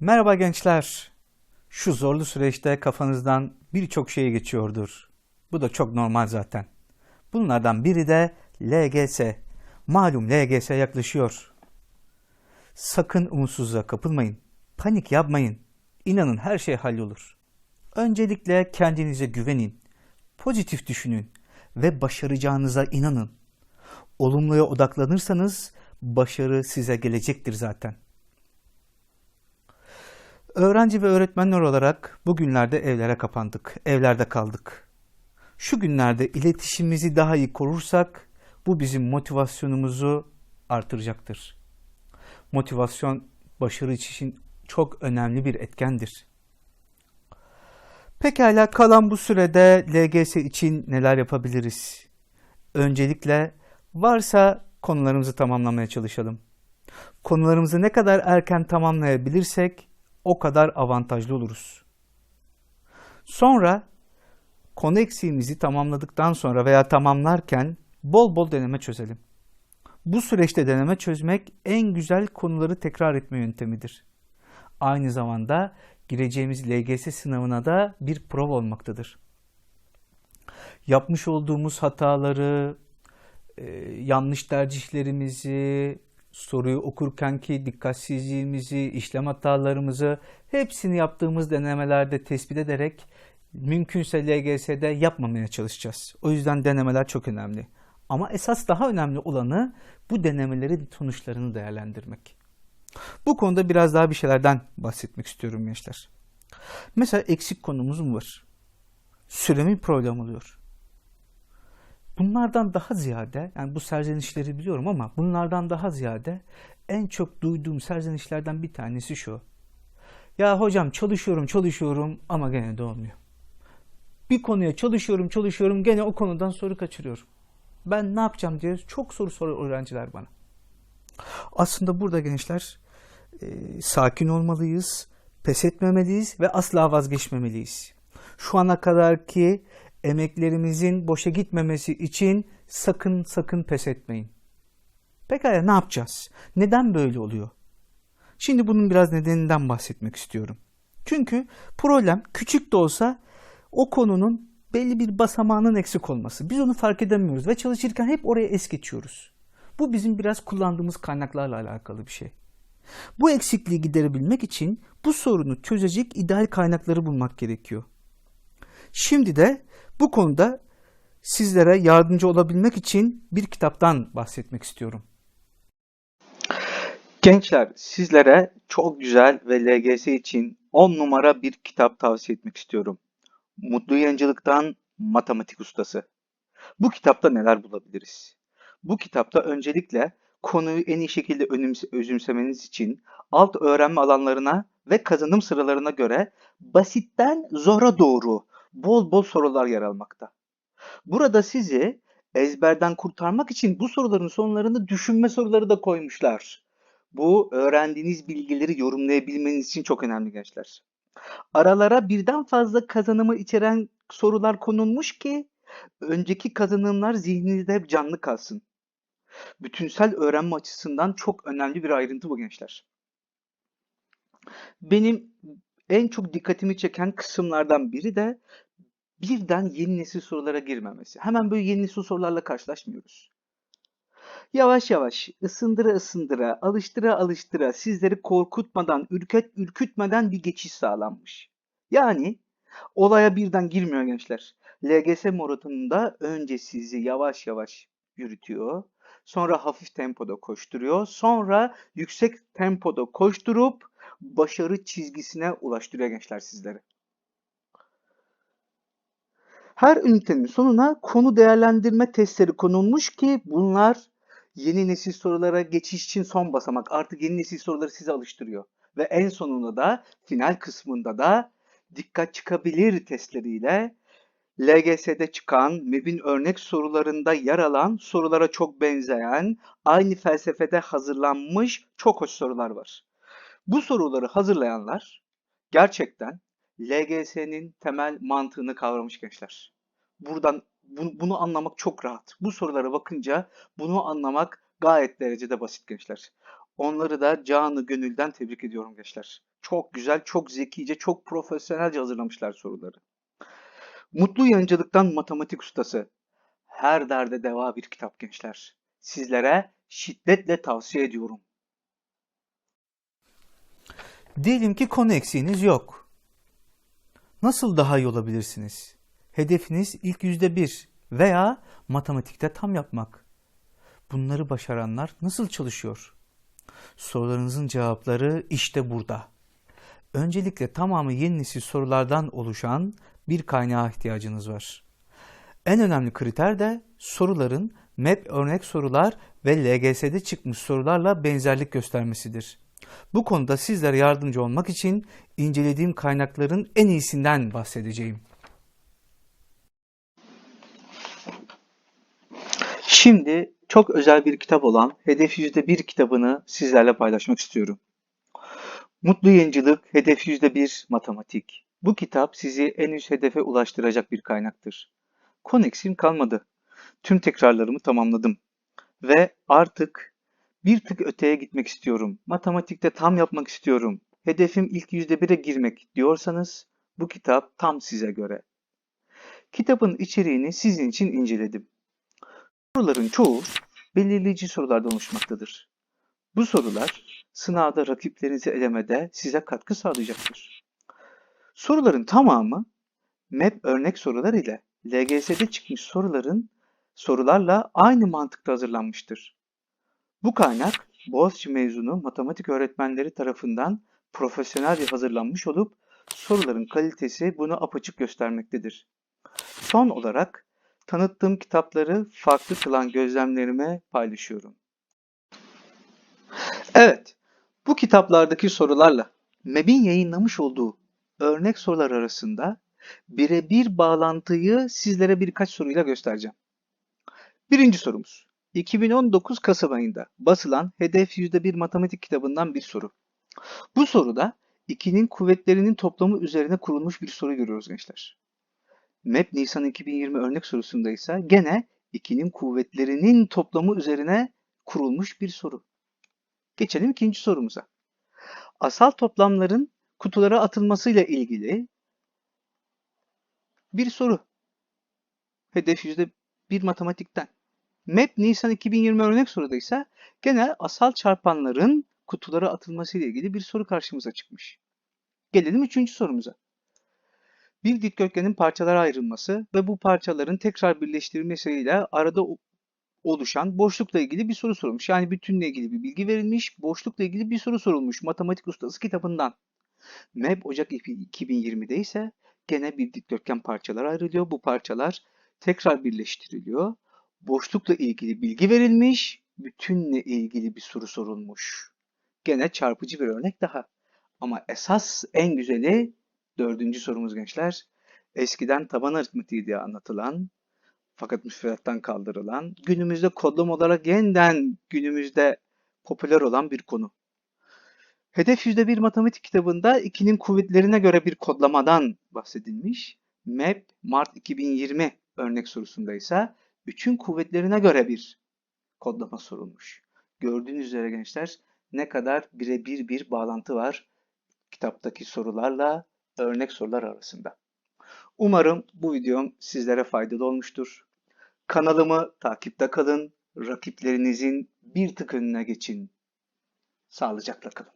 Merhaba gençler. Şu zorlu süreçte kafanızdan birçok şey geçiyordur. Bu da çok normal zaten. Bunlardan biri de LGS. Malum LGS yaklaşıyor. Sakın umutsuzluğa kapılmayın. Panik yapmayın. İnanın her şey hallolur. Öncelikle kendinize güvenin. Pozitif düşünün ve başaracağınıza inanın. Olumluya odaklanırsanız başarı size gelecektir zaten. Öğrenci ve öğretmenler olarak bugünlerde evlere kapandık, evlerde kaldık. Şu günlerde iletişimimizi daha iyi korursak bu bizim motivasyonumuzu artıracaktır. Motivasyon başarı için çok önemli bir etkendir. Pekala kalan bu sürede LGS için neler yapabiliriz? Öncelikle varsa konularımızı tamamlamaya çalışalım. Konularımızı ne kadar erken tamamlayabilirsek o kadar avantajlı oluruz. Sonra konu eksiğimizi tamamladıktan sonra veya tamamlarken bol bol deneme çözelim. Bu süreçte deneme çözmek en güzel konuları tekrar etme yöntemidir. Aynı zamanda gireceğimiz LGS sınavına da bir prova olmaktadır. Yapmış olduğumuz hataları, e, yanlış tercihlerimizi, soruyu okurkenki dikkatsizliğimizi, işlem hatalarımızı hepsini yaptığımız denemelerde tespit ederek mümkünse LGS'de yapmamaya çalışacağız. O yüzden denemeler çok önemli. Ama esas daha önemli olanı bu denemelerin sonuçlarını değerlendirmek. Bu konuda biraz daha bir şeylerden bahsetmek istiyorum gençler. Mesela eksik konumuz mu var? Süremi problem oluyor. Bunlardan daha ziyade, yani bu serzenişleri biliyorum ama bunlardan daha ziyade en çok duyduğum serzenişlerden bir tanesi şu. Ya hocam çalışıyorum çalışıyorum ama gene de olmuyor. Bir konuya çalışıyorum çalışıyorum gene o konudan soru kaçırıyorum. Ben ne yapacağım diye çok soru soruyor öğrenciler bana. Aslında burada gençler e, sakin olmalıyız, pes etmemeliyiz ve asla vazgeçmemeliyiz. Şu ana kadar ki emeklerimizin boşa gitmemesi için sakın sakın pes etmeyin. Pekala ne yapacağız? Neden böyle oluyor? Şimdi bunun biraz nedeninden bahsetmek istiyorum. Çünkü problem küçük de olsa o konunun belli bir basamağının eksik olması. Biz onu fark edemiyoruz ve çalışırken hep oraya es geçiyoruz. Bu bizim biraz kullandığımız kaynaklarla alakalı bir şey. Bu eksikliği giderebilmek için bu sorunu çözecek ideal kaynakları bulmak gerekiyor. Şimdi de bu konuda sizlere yardımcı olabilmek için bir kitaptan bahsetmek istiyorum. Gençler sizlere çok güzel ve LGS için 10 numara bir kitap tavsiye etmek istiyorum. Mutlu Yayıncılık'tan Matematik Ustası. Bu kitapta neler bulabiliriz? Bu kitapta öncelikle konuyu en iyi şekilde özümsemeniz için alt öğrenme alanlarına ve kazanım sıralarına göre basitten zora doğru bol bol sorular yer almakta. Burada sizi ezberden kurtarmak için bu soruların sonlarında düşünme soruları da koymuşlar. Bu öğrendiğiniz bilgileri yorumlayabilmeniz için çok önemli gençler. Aralara birden fazla kazanımı içeren sorular konulmuş ki önceki kazanımlar zihninizde hep canlı kalsın. Bütünsel öğrenme açısından çok önemli bir ayrıntı bu gençler. Benim en çok dikkatimi çeken kısımlardan biri de birden yeni nesil sorulara girmemesi. Hemen böyle yeni nesil sorularla karşılaşmıyoruz. Yavaş yavaş, ısındıra ısındıra, alıştıra alıştıra sizleri korkutmadan, ürket ürkütmeden bir geçiş sağlanmış. Yani olaya birden girmiyor gençler. LGS maratonunda önce sizi yavaş yavaş yürütüyor. Sonra hafif tempoda koşturuyor. Sonra yüksek tempoda koşturup başarı çizgisine ulaştırıyor gençler sizleri. Her ünitenin sonuna konu değerlendirme testleri konulmuş ki bunlar yeni nesil sorulara geçiş için son basamak. Artık yeni nesil soruları size alıştırıyor. Ve en sonunda da final kısmında da dikkat çıkabilir testleriyle LGS'de çıkan MEB'in örnek sorularında yer alan sorulara çok benzeyen aynı felsefede hazırlanmış çok hoş sorular var. Bu soruları hazırlayanlar gerçekten LGS'nin temel mantığını kavramış gençler. Buradan bu- bunu anlamak çok rahat. Bu sorulara bakınca bunu anlamak gayet derecede basit gençler. Onları da canı gönülden tebrik ediyorum gençler. Çok güzel, çok zekice, çok profesyonelce hazırlamışlar soruları. Mutlu Yancılıktan Matematik Ustası. Her derde deva bir kitap gençler. Sizlere şiddetle tavsiye ediyorum. Diyelim ki konu eksiğiniz yok. Nasıl daha iyi olabilirsiniz? Hedefiniz ilk yüzde bir veya matematikte tam yapmak. Bunları başaranlar nasıl çalışıyor? Sorularınızın cevapları işte burada. Öncelikle tamamı yeni nesil sorulardan oluşan bir kaynağa ihtiyacınız var. En önemli kriter de soruların MEP örnek sorular ve LGS'de çıkmış sorularla benzerlik göstermesidir. Bu konuda sizlere yardımcı olmak için incelediğim kaynakların en iyisinden bahsedeceğim. Şimdi çok özel bir kitap olan Hedef %1 kitabını sizlerle paylaşmak istiyorum. Mutlu Yayıncılık, Hedef %1 Matematik. Bu kitap sizi en üst hedefe ulaştıracak bir kaynaktır. Koneksim kalmadı. Tüm tekrarlarımı tamamladım. Ve artık bir tık öteye gitmek istiyorum. Matematikte tam yapmak istiyorum. Hedefim ilk %1'e girmek diyorsanız bu kitap tam size göre. Kitabın içeriğini sizin için inceledim. Soruların çoğu belirleyici sorulardan oluşmaktadır. Bu sorular sınavda rakiplerinizi elemede size katkı sağlayacaktır. Soruların tamamı MEP örnek sorular ile LGS'de çıkmış soruların sorularla aynı mantıkta hazırlanmıştır. Bu kaynak Boğaziçi mezunu matematik öğretmenleri tarafından profesyonelce hazırlanmış olup soruların kalitesi bunu apaçık göstermektedir. Son olarak tanıttığım kitapları farklı kılan gözlemlerime paylaşıyorum. Evet, bu kitaplardaki sorularla MEB'in yayınlamış olduğu örnek sorular arasında birebir bağlantıyı sizlere birkaç soruyla göstereceğim. Birinci sorumuz. 2019 Kasım ayında basılan Hedef %1 Matematik kitabından bir soru. Bu soruda 2'nin kuvvetlerinin toplamı üzerine kurulmuş bir soru görüyoruz gençler. MEP Nisan 2020 örnek sorusunda ise gene 2'nin kuvvetlerinin toplamı üzerine kurulmuş bir soru. Geçelim ikinci sorumuza. Asal toplamların kutulara atılmasıyla ilgili bir soru. Hedef yüzde bir matematikten. MEP Nisan 2020 örnek soruda ise gene asal çarpanların kutulara atılmasıyla ilgili bir soru karşımıza çıkmış. Gelelim üçüncü sorumuza. Bir dikdörtgenin parçalara ayrılması ve bu parçaların tekrar birleştirilmesiyle arada oluşan boşlukla ilgili bir soru sorulmuş. Yani bütünle ilgili bir bilgi verilmiş, boşlukla ilgili bir soru sorulmuş Matematik Ustası kitabından. MEB Ocak 2020'de ise gene bir dikdörtgen parçalara ayrılıyor. Bu parçalar tekrar birleştiriliyor. Boşlukla ilgili bilgi verilmiş, bütünle ilgili bir soru sorulmuş. Gene çarpıcı bir örnek daha. Ama esas en güzeli dördüncü sorumuz gençler. Eskiden taban aritmetiği diye anlatılan fakat müfredattan kaldırılan, günümüzde kodlama olarak yeniden günümüzde popüler olan bir konu. Hedef %1 matematik kitabında 2'nin kuvvetlerine göre bir kodlamadan bahsedilmiş. MEP Mart 2020 örnek sorusunda ise 3'ün kuvvetlerine göre bir kodlama sorulmuş. Gördüğünüz üzere gençler ne kadar birebir bir bağlantı var kitaptaki sorularla örnek sorular arasında. Umarım bu videom sizlere faydalı olmuştur. Kanalımı takipte kalın, rakiplerinizin bir tık önüne geçin. Sağlıcakla kalın.